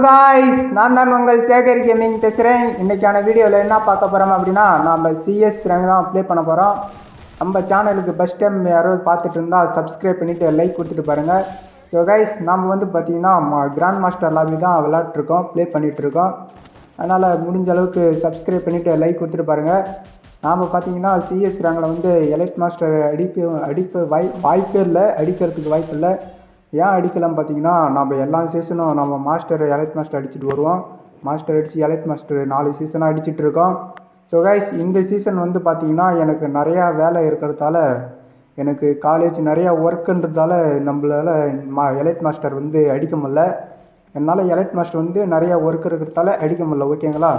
Hello guys நான் தான் உங்கள் சேகர் கேமிங் பேசுகிறேன் இன்றைக்கான வீடியோவில் என்ன பார்க்க போகிறோம் அப்படின்னா நம்ம சிஎஸ் ரேங்க் தான் ப்ளே பண்ண போகிறோம் நம்ம சேனலுக்கு ஃபஸ்ட் டைம் யாராவது பார்த்துட்டு இருந்தால் சப்ஸ்கிரைப் பண்ணிவிட்டு லைக் கொடுத்துட்டு பாருங்கள் ஸோ கைஸ் நாம் வந்து பார்த்தீங்கன்னா கிராண்ட் மாஸ்டர் லாபி தான் விளாட்ருக்கோம் ப்ளே பண்ணிகிட்ருக்கோம் அதனால் முடிஞ்ச அளவுக்கு சப்ஸ்கிரைப் பண்ணிவிட்டு லைக் கொடுத்துட்டு பாருங்கள் நாம் பார்த்தீங்கன்னா சிஎஸ் ரேங்கில் வந்து எலைட் மாஸ்டர் அடிப்பு அடிப்பு வாய் வாய்ப்பே இல்லை அடிக்கிறதுக்கு வாய்ப்பு இல்லை. ஏன் அடிக்கலாம் பார்த்தீங்கன்னா நம்ம எல்லா சீசனும் நம்ம மாஸ்டர் எலைட் மாஸ்டர் அடிச்சுட்டு வருவோம். மாஸ்டர் அடித்து எலைட் மாஸ்டர் நாலு சீசனாக அடிச்சுட்டு இருக்கோம். ஸோ கைஸ் இந்த சீசன் வந்து பார்த்தீங்கன்னா எனக்கு நிறையா வேலை இருக்கிறதால எனக்கு காலேஜ் நிறையா ஒர்க்குன்றதால நம்மளால் மா எலைட் மாஸ்டர் வந்து அடிக்க முடில என்னால் எலைட் மாஸ்டர் வந்து நிறையா ஒர்க் இருக்கிறதால அடிக்க முடில ஓகேங்களா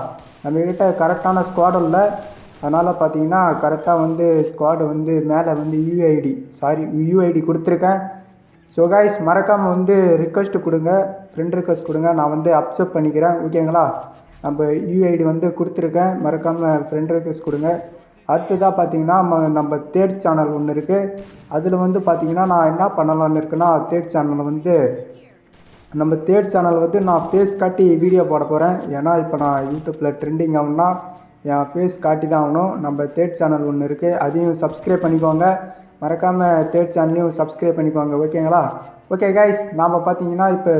நம்மக்கிட்ட கரெக்டான ஸ்குவாட் இல்லை. அதனால் பார்த்தீங்கன்னா கரெக்டாக வந்து ஸ்குவாடு வந்து மேலே வந்து யூஐடி சாரி யூஐடி கொடுத்துருக்கேன். ஸோ காய்ஸ் மறக்காமல் வந்து ரிக்வஸ்ட்டு கொடுங்க ஃப்ரெண்ட் ரிக்வெஸ்ட் கொடுங்க. நான் வந்து அப்செப்ட் பண்ணிக்கிறேன். ஓகேங்களா நம்ம யூஐடி வந்து கொடுத்துருக்கேன். மறக்காமல் ஃப்ரெண்ட் ரிக்வஸ்ட் கொடுங்க. அடுத்ததாக பார்த்தீங்கன்னா நம்ம தேர்ட் சேனல் ஒன்று இருக்குது அதில் வந்து பார்த்தீங்கன்னா நான் என்ன பண்ணலான்னு இருக்குன்னா தேர்ட் சேனலில் வந்து நம்ம தேர்ட் சேனல் வந்து நான் ஃபேஸ் காட்டி வீடியோ போட போகிறேன் ஏன்னா இப்போ நான் யூடியூப்பில் ட்ரெண்டிங் ஆகணும்னா என் ஃபேஸ் காட்டி தான் ஆகணும். நம்ம தேர்ட் சேனல் ஒன்று இருக்குது அதையும் சப்ஸ்கிரைப் பண்ணிக்கோங்க. மறக்காமல் தேர்ட் சேனலையும் சப்ஸ்கிரைப் பண்ணிக்கோங்க ஓகேங்களா? ஓகே கைஸ் நாம் பார்த்தீங்கன்னா இப்போ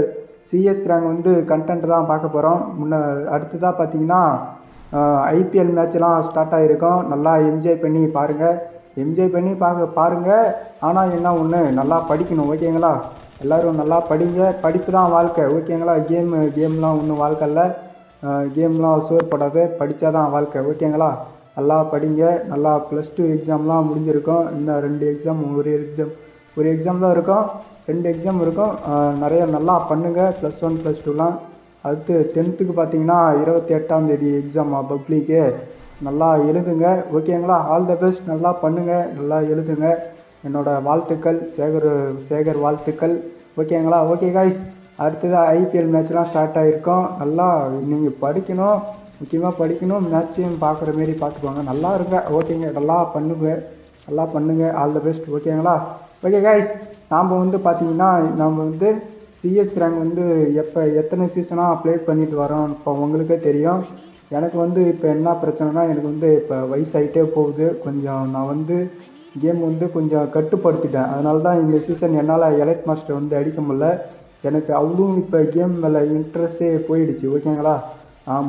சிஎஸ் ரேங்க் வந்து கண்டென்ட் தான் பார்க்க போகிறோம் முன்ன அடுத்ததாக பார்த்தீங்கன்னா ஐபிஎல் மேட்ச்லாம் ஸ்டார்ட் ஆகிருக்கும் நல்லா என்ஜாய் பண்ணி பாருங்கள் என்ஜாய் பண்ணி பார்க்க பாருங்கள் ஆனால் என்ன ஒன்று நல்லா படிக்கணும் ஓகேங்களா? எல்லோரும் நல்லா படிங்க. படிப்பு தான் வாழ்க்கை ஓகேங்களா? கேமு கேம்லாம் ஒன்றும் வாழ்க்கை இல்லை. கேம்லாம் சோர் படித்தா தான் வாழ்க்கை ஓகேங்களா? நல்லா படிங்க நல்லா ப்ளஸ் டூ எக்ஸாம்லாம் முடிஞ்சிருக்கும். இன்னும் ரெண்டு எக்ஸாம் ஒரு எக்ஸாம் ஒரு எக்ஸாம் தான் இருக்கும். ரெண்டு எக்ஸாம் இருக்கும். நிறைய நல்லா பண்ணுங்கள் ப்ளஸ் ஒன் ப்ளஸ் டூலாம் அடுத்து டென்த்துக்கு பார்த்தீங்கன்னா இருபத்தி எட்டாம் தேதி எக்ஸாம் பப்ளிக்கு. நல்லா எழுதுங்க. ஓகேங்களா ஆல் த பெஸ்ட் நல்லா பண்ணுங்கள் நல்லா எழுதுங்க. என்னோடய வாழ்த்துக்கள். சேகர் சேகர் வாழ்த்துக்கள். ஓகேங்களா ஓகே காய்ஸ் அடுத்ததாக ஐபிஎல் மேட்ச்லாம் ஸ்டார்ட் ஆகிருக்கோம் நல்லா நீங்கள் படிக்கணும். முக்கியமாக படிக்கணும் மேட்சையும் பார்க்குற மாரி பார்த்துக்கோங்க. நல்லா இருங்க ஓகேங்க. நல்லா பண்ணுங்க நல்லா பண்ணுங்க. ஆல் த பெஸ்ட் ஓகேங்களா? ஓகே கைஸ் நாம் வந்து பார்த்தீங்கன்னா நாம் வந்து சிஎஸ் ரேங்க் வந்து எப்போ எத்தனை சீசனாக ப்ளே பண்ணிட்டு வரோம் இப்போ உங்களுக்கே தெரியும். எனக்கு வந்து இப்போ என்ன பிரச்சனைனா எனக்கு வந்து இப்போ வயசாகிட்டே போகுது. கொஞ்சம் நான் வந்து கேம் வந்து கொஞ்சம் கட்டுப்படுத்திட்டேன். அதனால தான் இந்த சீசன் என்னால் எலைட் மாஸ்டர் வந்து அடிக்க முடில எனக்கு அவ்வளோ இப்போ கேம் மேலே இன்ட்ரெஸ்டே போயிடுச்சு. ஓகேங்களா?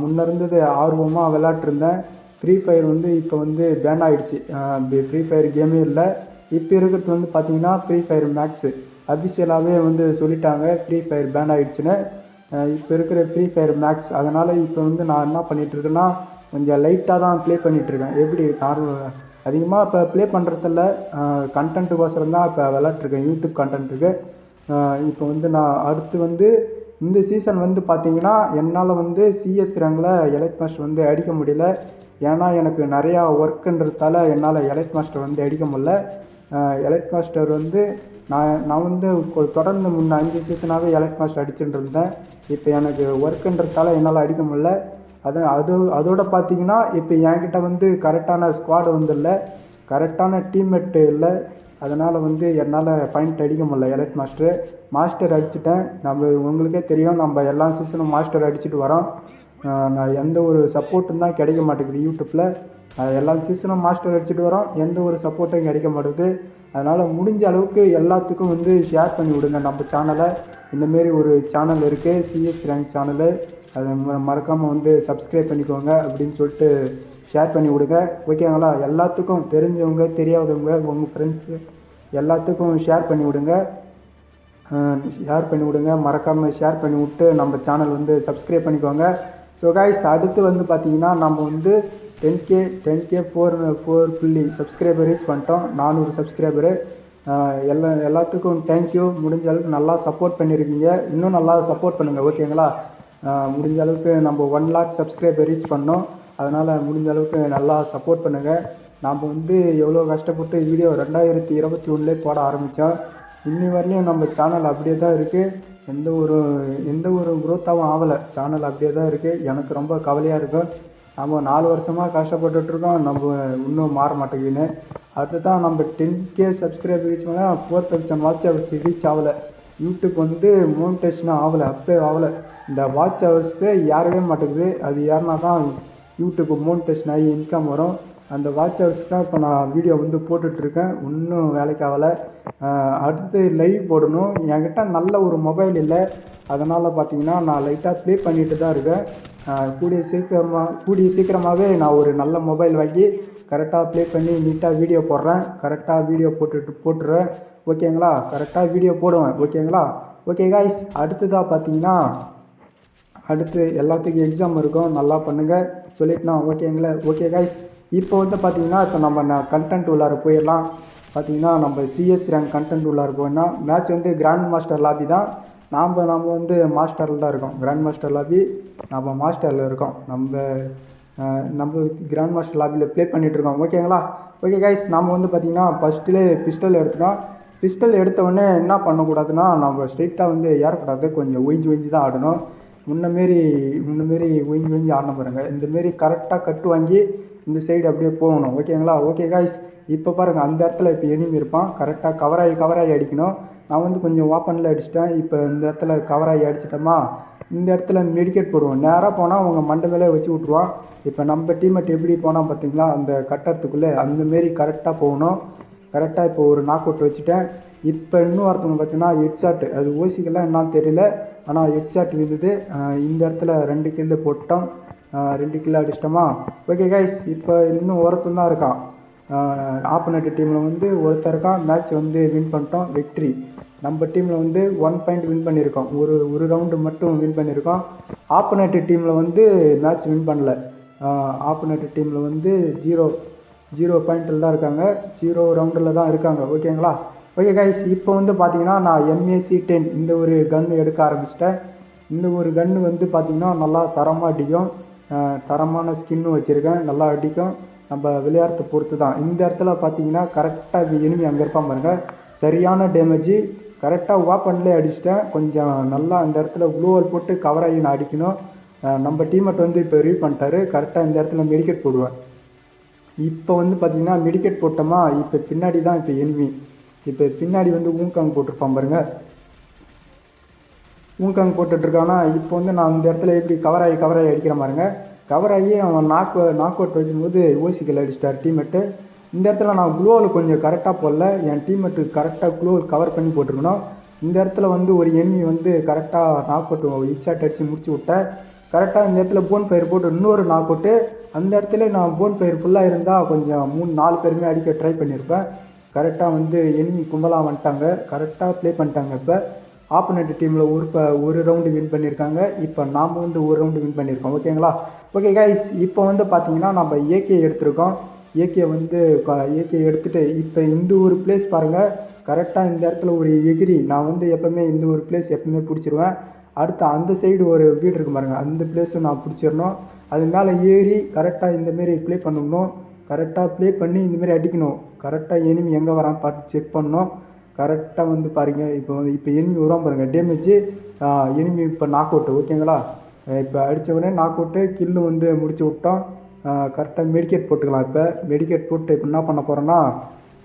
முன்ன இருந்தது ஆர்வமாக விளாட்ருந்தேன் ஃப்ரீ ஃபயர் வந்து இப்போ வந்து பேன் ஆகிடுச்சு ஃப்ரீ ஃபயர் கேமே இல்லை. இப்போ இருக்கிறது வந்து பார்த்தீங்கன்னா ஃப்ரீ ஃபயர் மேக்ஸு அஃபிஷியலாகவே வந்து சொல்லிட்டாங்க ஃப்ரீ ஃபயர் பேன் ஆகிடுச்சுன்னு இப்போ இருக்கிற ஃப்ரீ ஃபயர் மேக்ஸ் அதனால் இப்போ வந்து நான் என்ன பண்ணிகிட்ருக்கேன்னா கொஞ்சம் லைட்டாக தான் ப்ளே இருக்கேன். எப்படி நார்மல் அதிகமாக இப்போ ப்ளே பண்ணுறதில்ல கண்டென்ட்டுக்கோசரம் தான் இப்போ விளாட்ருக்கேன் யூடியூப் கண்டென்ட்டுக்கு இப்போ வந்து நான் அடுத்து வந்து இந்த சீசன் வந்து பார்த்தீங்கன்னா என்னால் வந்து சிஎஸ் ரேங்கில் எலைட் மாஸ்டர் வந்து அடிக்க முடியல. ஏன்னா எனக்கு நிறையா ஒர்க்குன்றதால என்னால் எலைட் மாஸ்டர் வந்து அடிக்க முடியல. எலைட் மாஸ்டர் வந்து நான் நான் வந்து தொடர்ந்து முன்ன அஞ்சு சீசனாகவே எலைட் மாஸ்டர் அடிச்சுட்டு இருந்தேன் இப்போ எனக்கு ஒர்க்குன்றதால என்னால் அடிக்க முடியல. அது அது அதோட பார்த்தீங்கன்னா இப்போ என்கிட்ட வந்து கரெக்டான ஸ்குவாடு வந்து இல்லை. கரெக்டான டீம்மேட்டு இல்லை. அதனால் வந்து என்னால் பாயிண்ட் அடிக்க முடியல எலைட் மாஸ்டர் மாஸ்டர் அடிச்சிட்டேன். நம்ம உங்களுக்கே தெரியும் நம்ம எல்லா சீசனும் மாஸ்டர் அடிச்சுட்டு வரோம். நான் எந்த ஒரு சப்போர்ட்டும் தான் கிடைக்க மாட்டேங்குது யூடியூப்பில் எல்லா சீசனும் மாஸ்டர் அடிச்சுட்டு வரோம். எந்த ஒரு சப்போர்ட்டும் கிடைக்க மாட்டேங்குது. அதனால் முடிஞ்ச அளவுக்கு எல்லாத்துக்கும் வந்து ஷேர் பண்ணி விடுங்க நம்ம சேனலை இந்தமாரி ஒரு சேனல் இருக்குது சிஎஸ் ரேங்க் சேனலு அதை மறக்காமல் வந்து சப்ஸ்கிரைப் பண்ணிக்கோங்க அப்படின்னு சொல்லிட்டு ஷேர் பண்ணி விடுங்க. ஓகேங்களா எல்லாத்துக்கும் தெரிஞ்சவங்க தெரியாதவங்க உங்கள் ஃப்ரெண்ட்ஸு எல்லாத்துக்கும் ஷேர் பண்ணி விடுங்க. ஷேர் பண்ணி விடுங்க. மறக்காமல் ஷேர் பண்ணி விட்டு நம்ம சேனல் வந்து சப்ஸ்கிரைப் பண்ணிக்கோங்க. ஸோ கைஸ் அடுத்து வந்து பார்த்தீங்கன்னா நம்ம வந்து ten K ten K four four புள்ளி சப்ஸ்கிரைபர் ரீச் பண்ணிட்டோம். நானூறு சப்ஸ்கிரைபரு எல்லா எல்லாத்துக்கும் தேங்க்யூ முடிஞ்ச அளவுக்கு நல்லா சப்போர்ட் பண்ணியிருக்கீங்க இன்னும் நல்லா சப்போர்ட் பண்ணுங்கள் ஓகேங்களா முடிஞ்ச அளவுக்கு நம்ம ஒன் லேக் சப்ஸ்கிரைபர் ரீச் பண்ணோம். அதனால் முடிஞ்ச அளவுக்கு நல்லா சப்போர்ட் பண்ணுங்கள் நாம் வந்து எவ்வளோ கஷ்டப்பட்டு வீடியோ ரெண்டாயிரத்தி இருபத்தி ஒன்றுலே போட ஆரம்பித்தோம் இன்னி வரலையும் நம்ம சேனல் அப்படியே தான் இருக்குது எந்த ஒரு எந்த ஒரு குரோத்தாகவும் ஆகலை. சேனல் அப்படியே தான் இருக்குது எனக்கு ரொம்ப கவலையாக இருக்கும். நம்ம நாலு வருஷமாக கஷ்டப்பட்டுட்ருக்கோம் நம்ம இன்னும் மாற மாட்டேங்குதுன்னு. அதுதான் நம்ம டென் கே சப்ஸ்கிரைப் ரீச் பண்ணால் four thousand watch hours reach ஆகலை. யூடியூப் வந்து மோனிடேஷனும் ஆகலை. அப்பே ஆகலை. இந்த வாட்ச் ஹவர்ஸு ஏறவே மாட்டேங்குது. அது ஏறினா தான் யூடியூப் மோனிடேஷன் ஆகி இன்கம் வரும். அந்த வாட்ச் ஹவர்ஸ்க்காக தான் இப்போ நான் வீடியோ வந்து போட்டுட்ருக்கேன் இன்னும் வேலைக்கு ஆகலை. அடுத்து லைவ் போடணும். என்கிட்ட நல்ல ஒரு மொபைல் இல்லை. அதனால் பார்த்தீங்கன்னா நான் லைட்டாக ப்ளே பண்ணிட்டு தான் இருக்கேன். கூடிய சீக்கிரமாக கூடிய சீக்கிரமாகவே நான் ஒரு நல்ல மொபைல் வாங்கி கரெக்டாக ப்ளே பண்ணி நீட்டாக வீடியோ போடுறேன். கரெக்டாக வீடியோ போட்டுட்டு போட்டுருவேன். ஓகேங்களா கரெக்டாக வீடியோ போடுவேன். ஓகேங்களா ஓகே காய்ஸ் அடுத்ததாக பார்த்தீங்கன்னா அடுத்து எல்லாத்துக்கும் எக்ஸாம் இருக்கும். நல்லா பண்ணுங்கள் சொல்லிட்டோம் ஓகேங்களா. ஓகே கைஸ் இப்போ வந்து பார்த்தீங்கன்னா இப்போ நம்ம நான் கண்டென்ட் உள்ளார போயிடலாம். பார்த்தீங்கன்னா நம்ம சிஎஸ் ரேங்க் கண்டென்ட் உள்ளார போயினா மேட்ச் வந்து கிராண்ட் மாஸ்டர் லாபி தான். நாம் நம்ம வந்து மாஸ்டரில் தான் இருக்கோம். கிராண்ட் மாஸ்டர் லாபி நம்ம மாஸ்டரில் இருக்கோம். நம்ம நம்ம கிராண்ட் மாஸ்டர் லாபியில் ப்ளே பண்ணிகிட்ருக்கோம் ஓகேங்களா? ஓகே கைஸ் நம்ம வந்து பார்த்தீங்கன்னா ஃபஸ்ட்டிலே பிஸ்டல் எடுத்துட்டோம் பிஸ்டல் எடுத்தவொடனே என்ன பண்ணக்கூடாதுன்னா நம்ம ஸ்ட்ரைட்டாக வந்து ஏறக்கூடாது. கொஞ்சம் ஒய்ஞ்சு ஒய்ஞ்சு தான் ஆடணும். முன்னமாரி முன்னமாரி ஒய்ஞ்சு ஒய்ஞ்சு ஆடின பாருங்கள் இந்தமாரி கரெக்டாக கட்டு வாங்கி இந்த சைடு அப்படியே போகணும். ஓகேங்களா ஓகே காய்ஸ் இப்போ பாருங்கள் அந்த இடத்துல இப்போ எனிமி இருப்பான். கரெக்டாக கவராகி கவராகி அடிக்கணும். நான் வந்து கொஞ்சம் ஓப்பனில் அடிச்சிட்டேன். இப்போ இந்த இடத்துல கவராகி அடிச்சிட்டோமா? இந்த இடத்துல மெடிக்கேட் போடுவோம். நேராக போனால் அவங்க மண்டை மேலே வச்சு விட்ருவான் இப்போ நம்ம டீமெட் எப்படி போனால் பார்த்தீங்களா? அந்த கட்டறதுக்குள்ளே அந்தமாரி கரெக்டாக போகணும். கரெக்டாக இப்போ ஒரு நாக் அவுட் வச்சுட்டேன். இப்போ இன்னும் ஒருத்தவங்க பார்த்தீங்கன்னா ஹெட்ஷாட்டு அது ஓசிக்கெல்லாம் என்னன்னு தெரியல. ஆனால் ஹெட்ஷாட் விழுந்தது இந்த இடத்துல ரெண்டு கில்லு போட்டோம் ரெண்டு கில்லு அடிச்சிட்டோமா? ஓகே கைஸ் இப்போ இன்னும் ஒருத்தன் தான் இருக்கான். ஆப்போனட் டீமில் வந்து ஒருத்தர் இருக்கான். மேட்ச் வந்து வின் பண்ணிட்டோம் வெற்றி நம்ம டீமில் வந்து ஒன் பாயிண்ட் வின் பண்ணியிருக்கோம். ஒரு ஒரு ரவுண்டு மட்டும் வின் பண்ணியிருக்கோம். ஆப்போனட் டீமில் வந்து மேட்ச் வின் பண்ணல. ஆப்போனட் டீமில் வந்து ஜீரோ ஜீரோ பாயிண்டில் தான் இருக்காங்க. ஜீரோ ரவுண்டில் தான் இருக்காங்க. ஓகேங்களா ஓகே கைஸ் இப்போ வந்து பார்த்தீங்கன்னா நான் எம்ஏசி டென் இந்த ஒரு கன்று எடுக்க ஆரம்பிச்சிட்டேன். இந்த ஒரு கன்று வந்து பார்த்திங்கன்னா நல்லா தரமாக அடிக்கும். தரமான ஸ்கின்னு வச்சுருக்கேன். நல்லா அடிக்கும். நம்ம விளையாடுறத பொறுத்து தான் இந்த இடத்துல பார்த்தீங்கன்னா கரெக்டாக எனிமி அங்கே இருப்பான் பாருங்கள் சரியான டேமேஜு கரெக்டாக வாப்பன்லேயே அடிச்சிட்டேன். கொஞ்சம் நல்லா அந்த இடத்துல க்ளோவல் போட்டு கவர் ஆகி நான் அடிக்கணும். நம்ம டீமெட் வந்து இப்போ ரீவ் பண்ணிட்டாரு. கரெக்டாக இந்த இடத்துல மெடிக்கெட் போடுவேன். இப்போ வந்து பார்த்திங்கன்னா மெடிக்கெட் போட்டோமா இப்போ பின்னாடி தான் இப்போ எனிமி இப்போ பின்னாடி வந்து ஊங்காங் போட்டிருப்பான் பாருங்க. ஊங்காங் போட்டுட்ருக்கானா இப்போ வந்து நான் இந்த இடத்துல எப்படி கவர் ஆகி கவர் ஆகி அடிக்கிற மாதிரிங்க கவர் ஆகி அவன் நாக் நாக் அவுட் வைக்கும்போது ஓசிக்கல் அடிச்சிட்டார் டீமெட்டு இந்த இடத்துல நான் குளோவில் கொஞ்சம் கரெக்டாக போடல. என் டீமெட்டு கரெக்டாக குளோவில் கவர் பண்ணி போட்டிருக்கணும். இந்த இடத்துல வந்து ஒரு எண்ணி வந்து கரெக்டாக நாக் அவுட் இச்சாட் அடித்து முடிச்சு விட்டேன். கரெக்டாக இந்த இடத்துல போன் ஃபயர் போட்டு இன்னொரு நாக் அவுட்டு அந்த இடத்துல நான் போன் ஃபயர் ஃபுல்லாக இருந்தால் கொஞ்சம் மூணு நாலு பேருமே அடிக்க ட்ரை பண்ணியிருப்பேன் கரெக்டாக வந்து எனிமி கும்பலாக வந்துட்டாங்க. கரெக்டாக ப்ளே பண்ணிட்டாங்க. இப்போ ஆப்போனண்ட் டீமில் ஒரு இப்போ ஒரு ரவுண்டு வின் பண்ணியிருக்காங்க இப்போ நாம் வந்து ஒரு ரவுண்டு வின் பண்ணியிருக்கோம் ஓகேங்களா ஓகே கைஸ் இப்போ வந்து பார்த்தீங்கன்னா நம்ம ஏகே எடுத்திருக்கோம். ஏகே வந்து ஏகே எடுத்துகிட்டு இப்போ இந்த ஒரு பிளேஸ் பாருங்கள் கரெக்டாக இந்த இடத்துல ஒரு எகிரி. நான் வந்து எப்போவுமே இந்த ஒரு பிளேஸ் எப்பவுமே பிடிச்சிருவேன். அடுத்து அந்த சைடு ஒரு வீடு இருக்கு பாருங்கள் அந்த பிளேஸும் நான் பிடிச்சிடணும் அது மேலே ஏறி கரெக்டாக இந்தமாரி ப்ளே பண்ணணும். கரெக்டாக ப்ளே பண்ணி இந்தமாரி அடிக்கணும். கரெக்டாக எனிமி எங்கே வரான் பார்த்து செக் பண்ணணும். கரெக்டாக வந்து பாருங்கள் இப்போ வந்து இப்போ எனிமி வரும் பாருங்கள் டேமேஜு எனிமி இப்போ நாக் அவுட்டு ஓகேங்களா இப்போ அடித்த உடனே நாக் அவுட்டு கில்லு வந்து முடிச்சு விட்டோம். கரெக்டாக மெடிக்கேட் போட்டுக்கலாம் இப்போ. மெடிக்கேட் போட்டு இப்போ என்ன பண்ண போகிறோன்னா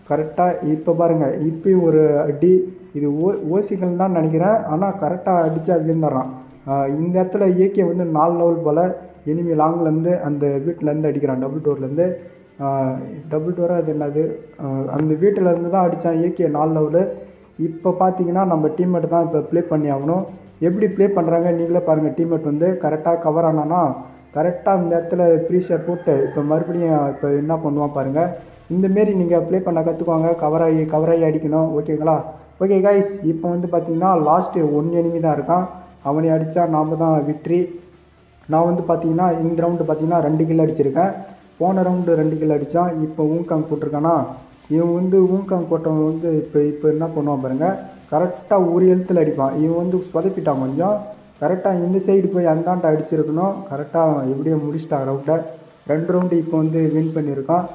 கரெக்டாக இப்போ பாருங்கள் இப்பயும் ஒரு அடி. இது ஓ ஓசிகள் தான் நினைக்கிறேன். ஆனால் கரெக்டாக அடித்தா விழுந்துடுறான். இந்த இடத்துல ஏகே வந்து நாலு லெவல் போல் எனிமி லாங்லேருந்து அந்த வீட்டிலேருந்து அடிக்கிறான் டபுள் டோர்லேருந்து டபுள் டோராக அது என்னது? அந்த வீட்டில் இருந்து தான் அடித்தான் ஏகே நாலு லெவலு இப்போ பார்த்தீங்கன்னா நம்ம டீம்மேட் தான் இப்போ ப்ளே பண்ணி ஆகணும். எப்படி ப்ளே பண்ணுறாங்க நீங்களே பாருங்கள் டீம்மேட் வந்து கரெக்டாக கவர் ஆனானா கரெக்டாக இந்த இடத்துல ப்ரீஷர் போட்டு இப்போ மறுபடியும் இப்போ என்ன பண்ணுவான் பாருங்கள் இந்தமாரி நீங்கள் ப்ளே பண்ண கற்றுக்குவாங்க கவராகி கவராகி அடிக்கணும். ஓகேங்களா ஓகே காய்ஸ் இப்போ வந்து பார்த்தீங்கன்னா லாஸ்ட்டு ஒன் எனிமி தான் இருக்கான். அவனை அடித்தா நாம் தான் விட்ரி நான் வந்து பார்த்தீங்கன்னா இந்த ரவுண்டு பார்த்தீங்கன்னா ரெண்டு கில் அடிச்சிருக்கேன். போன ரவுண்டு ரெண்டு கில் அடித்தான் இப்போ ஊங்காங் போட்டிருக்கானா? இவன் வந்து ஊங்காங் போட்டவன் வந்து இப்போ இப்போ என்ன பண்ணுவான் பாருங்க கரெக்டாக ஒரு எழுத்தில் அடிப்பான். இவன் வந்து சொதப்பிட்டான் கொஞ்சம். கரெக்டாக இந்த சைடு போய் அந்தாண்ட அடிச்சிருக்கணும். கரெக்டாக எப்படியோ முடிச்சிட்டான் ரவுண்டை ரெண்டு ரவுண்டு இப்போ வந்து வின் பண்ணியிருக்கான்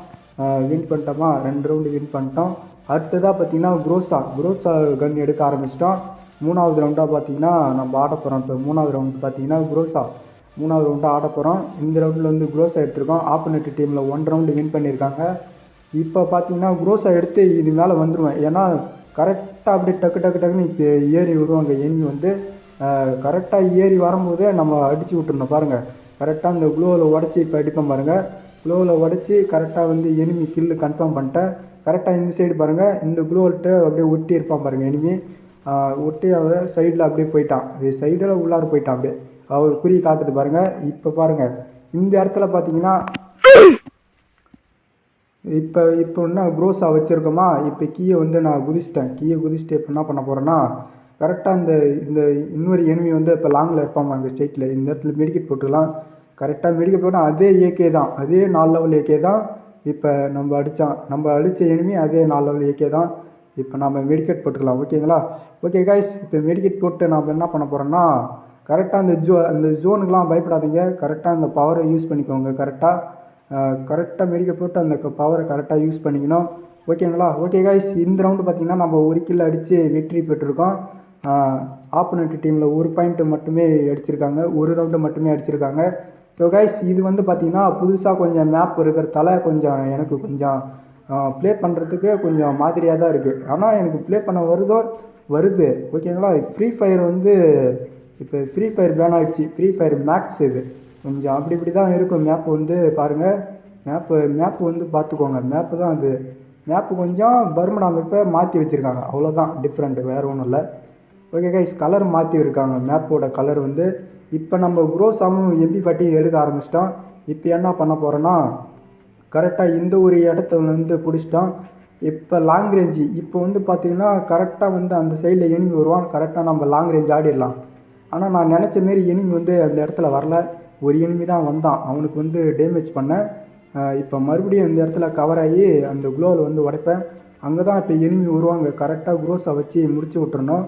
வின் பண்ணிட்டோமா? ரெண்டு ரவுண்டு வின் பண்ணிட்டோம். அடுத்ததாக பார்த்தீங்கன்னா குரோசா குரோசா கன் எடுக்க ஆரம்பிச்சிட்டோம். மூணாவது ரவுண்டாக பார்த்தீங்கன்னா நம்ம ஆட போகிறோம் இப்போ மூணாவது ரவுண்டு பார்த்தீங்கன்னா குரோசா மூணாவது ரவுண்டாக ஆட போகிறோம் இந்த ரவுண்டில் வந்து குரோஸா எடுத்திருக்கோம். ஆப்போனட் டீமில் ஒன் ரவுண்டு வின் பண்ணியிருக்காங்க. இப்போ பார்த்தீங்கன்னா குரோஸாக எடுத்து இது மேலே வந்துடுவேன் ஏன்னா கரெக்டாக அப்படியே டக்கு டக்கு டக்குன்னு இப்போ ஏறி விடுவாங்க. எண்ணி வந்து கரெக்டாக ஏறி வரும்போதே நம்ம அடித்து விட்டுருந்தோம் பாருங்கள் கரெக்டாக இந்த குளோவில் உடச்சி இப்போ அடிப்போம் பாருங்கள் க்ளோவில் உடச்சி கரெக்டாக வந்து எனிமி கில்லு கன்ஃபார்ம் பண்ணிட்டேன். கரெக்டாக இந்த சைடு பாருங்கள் இந்த க்ளோவிட்டு அப்படியே ஒட்டி இருப்பான் பாருங்கள் எனிமி ஒட்டி அவர் சைடில் அப்படியே போயிட்டான். சைடில் உள்ளார போயிட்டான் அப்படியே. அவர் குறி காட்டுது பாருங்கள் இப்போ பாருங்கள் இந்த இடத்துல பார்த்தீங்கன்னா இப்போ இப்போ என்ன க்ரோஸாக வச்சுருக்கோமா? இப்போ கீயை வந்து நான் குதிச்சிட்டேன். கீயை குதிச்சுட்டு இப்போ என்ன பண்ண போகிறேன்னா கரெக்டாக இந்த இந்த இன்னொரு எனிமி வந்து இப்போ லாங்கில் இருப்பாங்க அந்த ஸ்டேட்டில் இந்த இடத்துல மெடிக்கெட் போட்டுக்கலாம். கரெக்டாக மெடிக்கெட் போட்டால் அதே ஏகே தான். அதே நாலு லெவல் ஏகே தான். இப்போ நம்ம அடித்தான் நம்ம அடித்த எனிமி அதே நாலு லெவல் ஏகே தான். இப்போ நம்ம மெடிக்கெட் போட்டுக்கலாம். ஓகேங்களா ஓகே காய்ஸ் இப்போ மெடிக்கெட் போட்டு நாம் என்ன பண்ண போகிறோன்னா கரெக்டாக அந்த ஜோ அந்த ஜோனுக்கெலாம் பயப்படாதீங்க. கரெக்டாக அந்த பவரை யூஸ் பண்ணிக்கோங்க. கரெக்டாக கரெக்டாக மெடிக்கல் போட்டு அந்த பவரை கரெக்டாக யூஸ் பண்ணிக்கணும். ஓகேங்களா ஓகே காய்ஸ் இந்த ரவுண்டு பார்த்தீங்கன்னா நம்ம ஒரு கில் அடித்து வெற்றி பெற்றிருக்கோம். ஆப்போனண்ட் டீமில் ஒரு பாயிண்ட்டு மட்டுமே அடிச்சிருக்காங்க. ஒரு ரவுண்டு மட்டுமே அடிச்சிருக்காங்க. ஸோ கைஸ் இது வந்து பார்த்தீங்கன்னா புதுசாக கொஞ்சம் மேப் இருக்கிறதால கொஞ்சம் எனக்கு கொஞ்சம் ப்ளே பண்ணுறதுக்கு கொஞ்சம் மாதிரியாக தான் இருக்குது ஆனால் எனக்கு ப்ளே பண்ண வருதோ வருது. ஓகேங்களா ஃப்ரீ ஃபயர் வந்து இப்போ ஃப்ரீ ஃபயர் பேன் ஆகிடுச்சு ஃப்ரீ ஃபயர் மேக்ஸ் இது. கொஞ்சம் அப்படி இப்படி தான் இருக்கும். மேப் வந்து பாருங்கள் மேப்பு மேப்பு வந்து பார்த்துக்கோங்க. மேப்பு தான் அது. மேப்பு கொஞ்சம் பர்மன் அமைப்பை மாற்றி வச்சுருக்காங்க. அவ்வளோதான் டிஃப்ரெண்ட்டு வேறு ஒன்றும் இல்லை. ஓகே கைஸ் கலர் மாற்றி இருக்காங்க. மேப்போட கலர் வந்து இப்போ நம்ம க்ரோஸாமும் எம்பி பட்டி எடுக்க ஆரம்பிச்சிட்டோம். இப்போ என்ன பண்ண போகிறோன்னா கரெக்டாக இந்த ஒரு இடத்த வந்து பிடிச்சிட்டோம். இப்போ லாங் ரேஞ்சு இப்போ வந்து பார்த்திங்கன்னா கரெக்டாக வந்து அந்த சைடில் எனிமி வருவான். கரெக்டாக நம்ம லாங் ரேஞ்ச் ஆடிடலாம். ஆனால் நான் நினச்ச மாரி எனிமி வந்து அந்த இடத்துல வரல. ஒரு எனிமி தான் வந்தான். அவனுக்கு வந்து டேமேஜ் பண்ணேன் இப்போ மறுபடியும் இந்த இடத்துல கவர் ஆகி அந்த க்ளோவில் வந்து உடைப்பேன். அங்கே தான் இப்போ எனிமி வருவாங்க. கரெக்டாக குரோஸை வச்சு முடிச்சு விட்டுறணும்.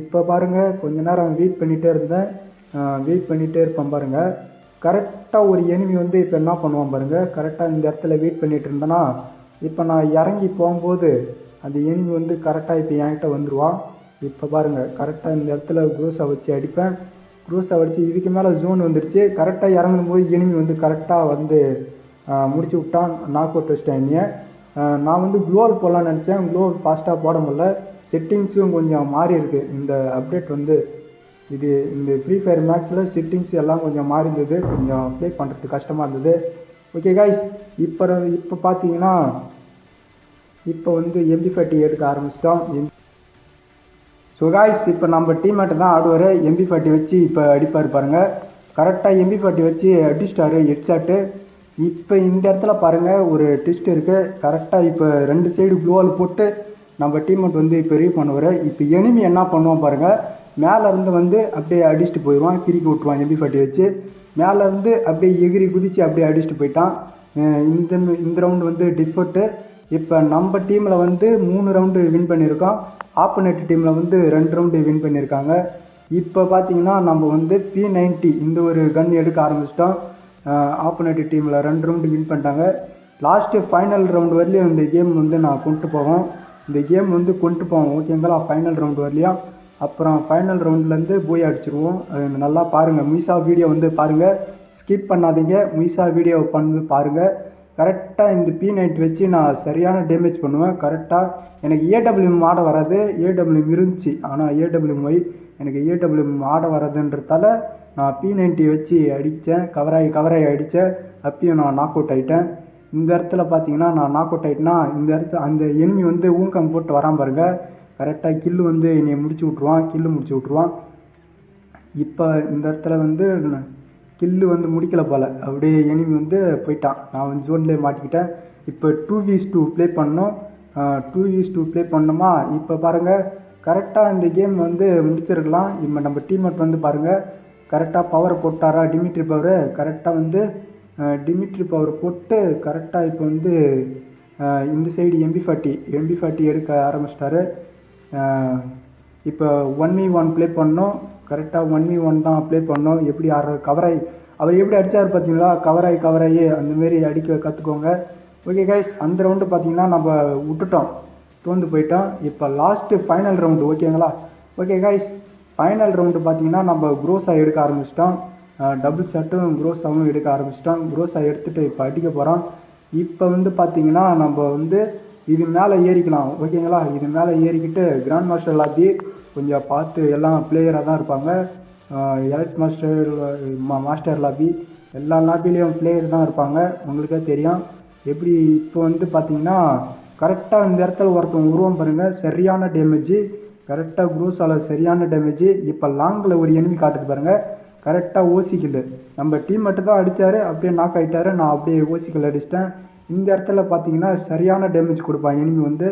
இப்போ பாருங்கள் கொஞ்ச நேரம் வெயிட் பண்ணிகிட்டே இருந்தேன். வெயிட் பண்ணிகிட்டே இருப்பேன் பாருங்கள் கரெக்டாக ஒரு எனிமி வந்து இப்போ என்ன பண்ணுவான் பாருங்கள் கரெக்டாக இந்த இடத்துல வெயிட் பண்ணிகிட்டு இருந்தேன்னா இப்போ நான் இறங்கி போகும்போது அந்த எனிமி வந்து கரெக்டாக இப்போ என்கிட்ட வந்துடுவான் இப்போ பாருங்கள் கரெக்டாக இந்த இடத்துல குரூஸை வச்சு அடிப்பேன். குரூஸை வச்சு இதுக்கு மேலே ஜோன் வந்துடுச்சு கரெக்டாக இறங்கும் போது எனிமி வந்து கரெக்டாக வந்து முடிச்சு விட்டான். நாக் அவுட் வச்சிட்டேன் என்னையை. நான் வந்து க்ளோவல் போடலான்னு நினச்சேன். க்ளோவல் ஃபாஸ்ட்டாக போட முடியல. செட்டிங்ஸும் கொஞ்சம் மாறி இருக்குது இந்த அப்டேட் வந்து இது இந்த ஃப்ரீ ஃபயர் மேட்ச்சில் செட்டிங்ஸ் எல்லாம் கொஞ்சம் மாறி இருந்தது. கொஞ்சம் ப்ளே பண்ணுறதுக்கு கஷ்டமாக இருந்தது. ஓகே காய்ஸ் இப்போ இப்போ பார்த்தீங்கன்னா இப்போ வந்து எம்பி ஃபார்ட்டி எடுக்க ஆரம்பிச்சிட்டோம். ஸோ காய்ஸ் இப்போ நம்ம டீம்மேட்டை தான் ஆடுவார். எம்பி ஃபார்ட்டி வச்சு இப்போ அடிப்பார் பாருங்க. கரெக்டாக எம்பி ஃபார்ட்டி வச்சு அடிச்சிட்டாரு ஹெட்ஷாட்டு இப்போ இந்த இடத்துல பாருங்கள் ஒரு ட்விஸ்ட் இருக்குது கரெக்டாக இப்போ ரெண்டு சைடு ப்ளூவால் போட்டு நம்ம டீம்மேட் வந்து இப்போ ரீவ் பண்ணுவார். இப்போ எனிமி என்ன பண்ணுவோம் பாருங்கள் மேலேருந்து வந்து அப்படியே அடிச்சுட்டு போயிடுவான். கிரிக்கி விட்டுருவான் எம்பி ஃபார்ட்டி வச்சு. மேலேருந்து அப்படியே எகிரி குதித்து அப்படியே அடிச்சுட்டு போயிட்டான். இந்த இந்த ரவுண்டு வந்து டிஃபர்ட்டு இப்போ நம்ம டீமில் வந்து மூணு ரவுண்டு வின் பண்ணியிருக்கோம். ஆப்போனட் டீமில் வந்து ரெண்டு ரவுண்டு வின் பண்ணியிருக்காங்க. இப்போ பார்த்தீங்கன்னா நம்ம வந்து பி நைன்ட்டி இந்த ஒரு கன் எடுக்க ஆரம்பிச்சிட்டோம். ஆப்போனட் டீமில் ரெண்டு ரவுண்டு வின் பண்ணிட்டாங்க. லாஸ்ட்டு ஃபைனல் ரவுண்டு வரலையும் இந்த கேம் வந்து நான் கொண்டு போவோம். இந்த கேம் வந்து கொண்டு போவோம் ஓகேங்களா ஃபைனல் ரவுண்டு வரலையும் அப்புறம் ஃபைனல் ரவுண்ட்லேருந்து போய் அடிச்சிருவோம். நல்லா பாருங்கள் மீசா வீடியோ வந்து பாருங்கள் ஸ்கிப் பண்ணாதீங்க. முயசா வீடியோ பண்ணி பாருங்கள் கரெக்டாக இந்த பி நைட் வச்சு நான் சரியான டேமேஜ் பண்ணுவேன். கரெக்டாக எனக்கு ஏடபிள்யூஎம் ஆட வராது. ஏடபிள்யூஎம் இருந்துச்சு. ஆனால் ஏடபிள்யூஎம் ஒய் எனக்கு ஏடபிள்யூஎம் ஆட வராதுன்றதால நான் பி நைன்ட்டி வச்சு அடித்தேன் கவராகி கவராகி அடித்தேன் அப்பயும் நான் நாக் அவுட் ஆகிட்டேன் இந்த இடத்துல பார்த்தீங்கன்னா நான் நாக் அவுட் ஆகிட்டேன்னா இந்த இடத்துல அந்த எனிமி வந்து ஊங்கம் போட்டு வரான் பாருங்க. கரெக்டாக கில்லு வந்து என்னை முடிச்சு விட்ருவான் கில்லு முடிச்சு விட்ருவான் இப்போ இந்த இடத்துல வந்து கில்லு வந்து முடிக்கலை போல். அப்படியே எனிமி வந்து போயிட்டான். நான் வந்து ஜோன்லேயே மாட்டிக்கிட்டேன். இப்போ டூ வீஸ் டூ ப்ளே பண்ணோம். டூ வீஸ் டூ ப்ளே பண்ணோமா? இப்போ பாருங்கள் கரெக்டாக இந்த கேம் வந்து முடிச்சிருக்கலாம். இப்போ நம்ம டீம்மேட் வந்து பாருங்கள் கரெக்டாக பவரை போட்டாரா? டிமிட்ரி பவரு கரெக்டாக வந்து டிமிட்ரி பவர் போட்டு கரெக்டாக இப்போ வந்து இந்த side MP forty MP forty எடுக்க ஆரம்பிச்சிட்டாரு. இப்போ ஒன் வி ஒன் ப்ளே பண்ணோம். கரெக்டாக ஒன் வி ஒன் தான் அப்ளை பண்ணோம். எப்படி ஆடுற கவராய் அவர் எப்படி அடித்தார் பார்த்தீங்களா? கவராய் கவராயி அந்தமாரி அடிக்க கற்றுக்கோங்க ஓகே கைஸ் அந்த ரவுண்டு பார்த்தீங்கன்னா நம்ம விட்டுட்டோம். தோந்து போயிட்டோம். இப்போ லாஸ்ட்டு ஃபைனல் ரவுண்டு ஓகேங்களா ஓகே கைஸ் ஃபைனல் ரவுண்டு பார்த்தீங்கன்னா நம்ம குரோஸாக எடுக்க ஆரம்பிச்சிட்டோம். டபுள் ஷர்ட்டும் குரோஸாகவும் எடுக்க ஆரம்பிச்சிட்டோம். குரோஸாக எடுத்துகிட்டு இப்போ அடிக்க போகிறோம் இப்போ வந்து பார்த்தீங்கன்னா நம்ம வந்து இது மேலே ஏறிக்கலாம். ஓகேங்களா இது மேலே ஏறிக்கிட்டு கிராண்ட் மாஸ்டர் லாபி கொஞ்சம் பார்த்து எல்லாம் பிளேயராக தான் இருப்பாங்க. எலக்ட் மாஸ்டர் மா- மாஸ்டர் லாபி எல்லா லாபிலையும் பிளேயர் தான் இருப்பாங்க. உங்களுக்கே தெரியும். எப்படி இப்போ வந்து பார்த்தீங்கன்னா கரெக்டாக இந்த இடத்துல ஒருத்தவங்க உருவம் பாருங்கள் சரியான டேமேஜ் கரெக்டாக குரூஸால் சரியான டேமேஜ் இப்போ லாங்கில் ஒரு எனிமி காட்டுது பாருங்கள் கரெக்டாக ஓசிக்கல் நம்ம டீம் மட்டும் தான் அடித்தார் அப்படியே நாக் ஆகிட்டாரு நான் அப்படியே ஓசிக்கல் அடிச்சிட்டேன். இந்த இடத்துல பார்த்தீங்கன்னா சரியான டேமேஜ் கொடுப்பான் எனிமி வந்து.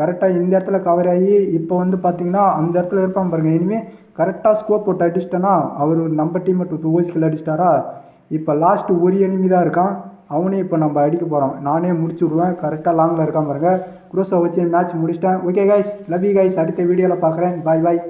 கரெக்டாக இந்த இடத்துல கவர் ஆகி இப்போ வந்து பார்த்தீங்கன்னா அந்த இடத்துல இருப்பான் பாருங்க. இனிமேல் கரெக்டாக ஸ்கோப் போட்டு அடிச்சிட்டேன்னா அவர் நம்ம டீம் டூ ஓசிக்கல் அடிச்சிட்டாரா? இப்போ லாஸ்ட் ஒரு எனிமி தான் இருக்கான். அவனே இப்போ நம்ம அடிக்க போகிறோம் நானே முடிச்சு விடுவேன். கரெக்டாக லாங்கில் இருக்கான் பாருங்க. குரோஸை வச்சு மேட்ச் முடிச்சிட்டேன். Okay guys love you guys அடுத்த வீடியோவில் பார்க்குறேன் பாய் பாய்